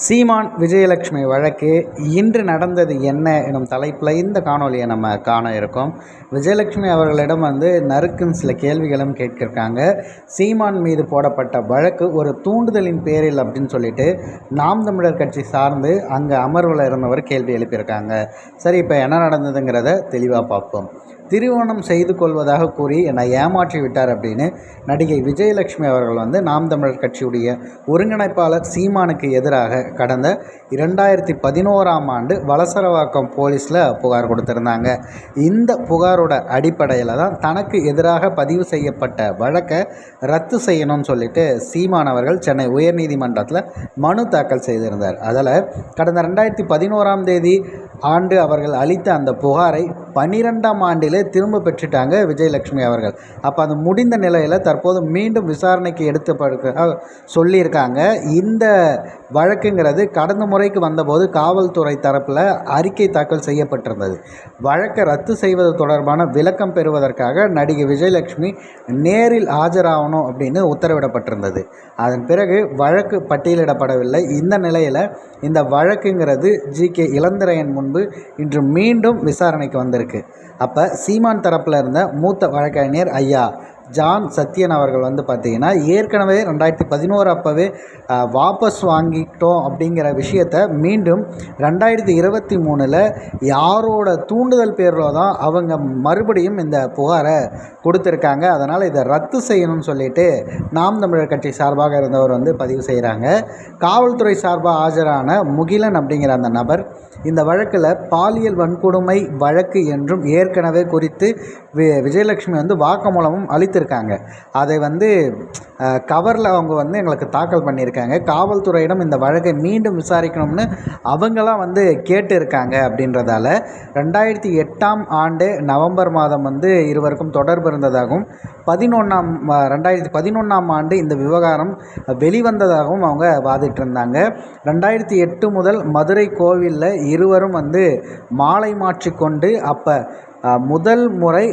சீமான் விஜயலட்சுமி வழக்கு இன்று நடந்தது என்ன எனும் தலைப்பில் இந்த காணொலியை நம்ம காண இருக்கோம். விஜயலட்சுமி அவர்களிடம் வந்து நறுக்குன்னு சில கேள்விகளும் கேட்கிருக்காங்க. சீமான் மீது போடப்பட்ட வழக்கு ஒரு தூண்டுதலின் பேரில் அப்படின்னு சொல்லிட்டு நாம் தமிழர் கட்சி சார்ந்து அங்கே அமர்வில் இருந்தவர் கேள்வி எழுப்பியிருக்காங்க. சரி இப்போ என்ன நடந்ததுங்கிறத தெளிவாக பார்ப்போம். திருமணம் செய்து கொள்வதாக கூறி என்னை ஏமாற்றி விட்டார் அப்படின்னு நடிகை விஜயலட்சுமி அவர்கள் வந்து நாம் தமிழர் கட்சியுடைய ஒருங்கிணைப்பாளர் சீமானுக்கு எதிராக கடந்த இரண்டாயிரத்தி பதினோராம் ஆண்டு வலசரவாக்கம் போலீஸில் புகார் கொடுத்துருந்தாங்க. இந்த புகாரோட அடிப்படையில் தான் தனக்கு எதிராக பதிவு செய்யப்பட்ட வழக்கை ரத்து செய்யணும்னு சொல்லிட்டு சீமான் அவர்கள் சென்னை உயர்நீதிமன்றத்தில் மனு தாக்கல் செய்திருந்தார். அதில் கடந்த ரெண்டாயிரத்தி பதினோராம் தேதி ஆண்டு அவர்கள் அளித்த அந்த புகாரை பன்னிரெண்டாம் ஆண்டிலே திரும்ப பெற்றுட்டாங்க விஜயலட்சுமி அவர்கள். அப்போ அது முடிந்த நிலையில் தற்போது மீண்டும் விசாரணைக்கு எடுத்து சொல்லியிருக்காங்க. இந்த வழக்குங்கிறது கடந்த முறைக்கு வந்தபோது காவல்துறை தரப்பில் அறிக்கை தாக்கல் செய்யப்பட்டிருந்தது. வழக்கை ரத்து செய்வது தொடர்பான விளக்கம் பெறுவதற்காக நடிகை விஜயலட்சுமி நேரில் ஆஜராகணும் அப்படின்னு உத்தரவிடப்பட்டிருந்தது. அதன் பிறகு வழக்கு பட்டியலிடப்படவில்லை. இந்த நிலையில் இந்த வழக்குங்கிறது ஜி கே இளந்திரையன் முன்பு இன்று மீண்டும் விசாரணைக்கு வந்திருக்கு. அப்போ சீமான் தரப்பில் இருந்த மூத்த வழக்கறிஞர் ஐயா ஜான் சத்யன் அவர்கள் வந்து பார்த்திங்கன்னா ஏற்கனவே ரெண்டாயிரத்தி பதினோரு அப்போவே வாபஸ் வாங்கிட்டோம் அப்படிங்கிற விஷயத்த மீண்டும் ரெண்டாயிரத்தி இருபத்தி மூணில் யாரோட தூண்டுதல் பேரில் தான் அவங்க மறுபடியும் இந்த புகாரை கொடுத்துருக்காங்க. அதனால் இதை ரத்து செய்யணும்னு சொல்லிட்டு நாம் தமிழர் கட்சி சார்பாக இருந்தவர் வந்து பதிவு செய்கிறாங்க காவல்துறை சார்பாக ஆஜரான முகிலன் அப்படிங்கிற அந்த நபர் இந்த வழக்கில் பாலியல் வன்கொடுமை வழக்கு என்றும் ஏற்கனவே குறித்து வி விஜயலட்சுமி வந்து வாக்குமூலமும் அளித்திருக்காங்க அதை வந்து கவரில் அவங்க வந்து எங்களுக்கு தாக்கல் பண்ணியிருக்காங்க. காவல்துறையிடம் இந்த வழக்கை மீண்டும் விசாரிக்கணும்னு அவங்களாம் வந்து கேட்டு இருக்காங்க அப்படின்றதால ரெண்டாயிரத்தி எட்டாம் ஆண்டு நவம்பர் மாதம் வந்து இருவருக்கும் தொடர்பு இருந்ததாகவும் பதினொன்றாம் ரெண்டாயிரத்தி பதினொன்றாம் ஆண்டு இந்த விவகாரம் வெளிவந்ததாகவும் அவங்க வாதிட்டு இருந்தாங்க ரெண்டாயிரத்தி எட்டு முதல் மதுரை கோவிலில் இருவரும் வந்து மாலை மாற்றிக்கொண்டு அப்போ முதல் முறை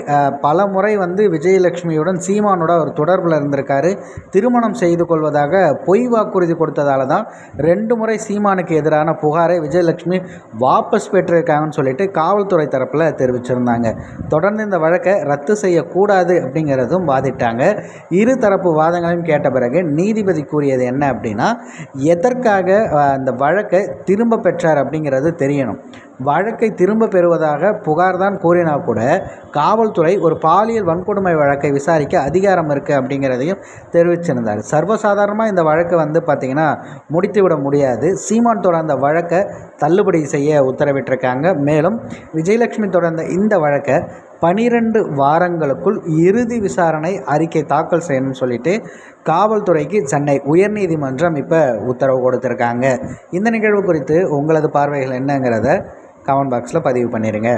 பல முறை வந்து விஜயலட்சுமியுடன் சீமானோட ஒரு தொடர்பில் இருந்திருக்காரு. திருமணம் செய்து கொள்வதாக பொய் வாக்குறுதி கொடுத்ததால தான் ரெண்டு முறை சீமானுக்கு எதிரான புகாரை விஜயலட்சுமி வாபஸ் பெற்றிருக்காங்கன்னு சொல்லிட்டு காவல்துறை தரப்பில் தெரிவிச்சிருந்தாங்க. தொடர்ந்து இந்த வழக்கை ரத்து செய்யக்கூடாது அப்படிங்கிறதும் வாதிட்டாங்க. இரு தரப்பு வாதங்களையும் கேட்ட பிறகு நீதிபதி கூறியது என்ன அப்படின்னா எதற்காக அந்த வழக்கை திரும்ப பெற்றார் அப்படிங்கிறது தெரியணும். வழக்கை திரும்ப பெறுவதாக புகார் தான் இருந்தால் கூட காவல்துறை ஒரு பாலியல் வன்கொடுமை வழக்கை விசாரிக்க அதிகாரம் இருக்குது அப்படிங்கிறதையும் தெரிவிச்சிருந்தார். சர்வசாதாரணமாக இந்த வழக்கை வந்து பார்த்திங்கன்னா முடித்து விட முடியாது. சீமான் தொடர்ந்த வழக்கை தள்ளுபடி செய்ய உத்தரவிட்டிருக்காங்க. மேலும் விஜயலட்சுமி தொடர்ந்த இந்த வழக்கை பனிரெண்டு வாரங்களுக்குள் இறுதி விசாரணை அறிக்கை தாக்கல் செய்யணும்னு சொல்லிட்டு காவல்துறைக்கு சென்னை உயர்நீதிமன்றம் இப்போ உத்தரவு கொடுத்துருக்காங்க. இந்த நிகழ்வு குறித்து உங்களது பார்வைகள் என்னங்கிறத கமெண்ட் பாக்ஸில் பதிவு பண்ணிடுங்க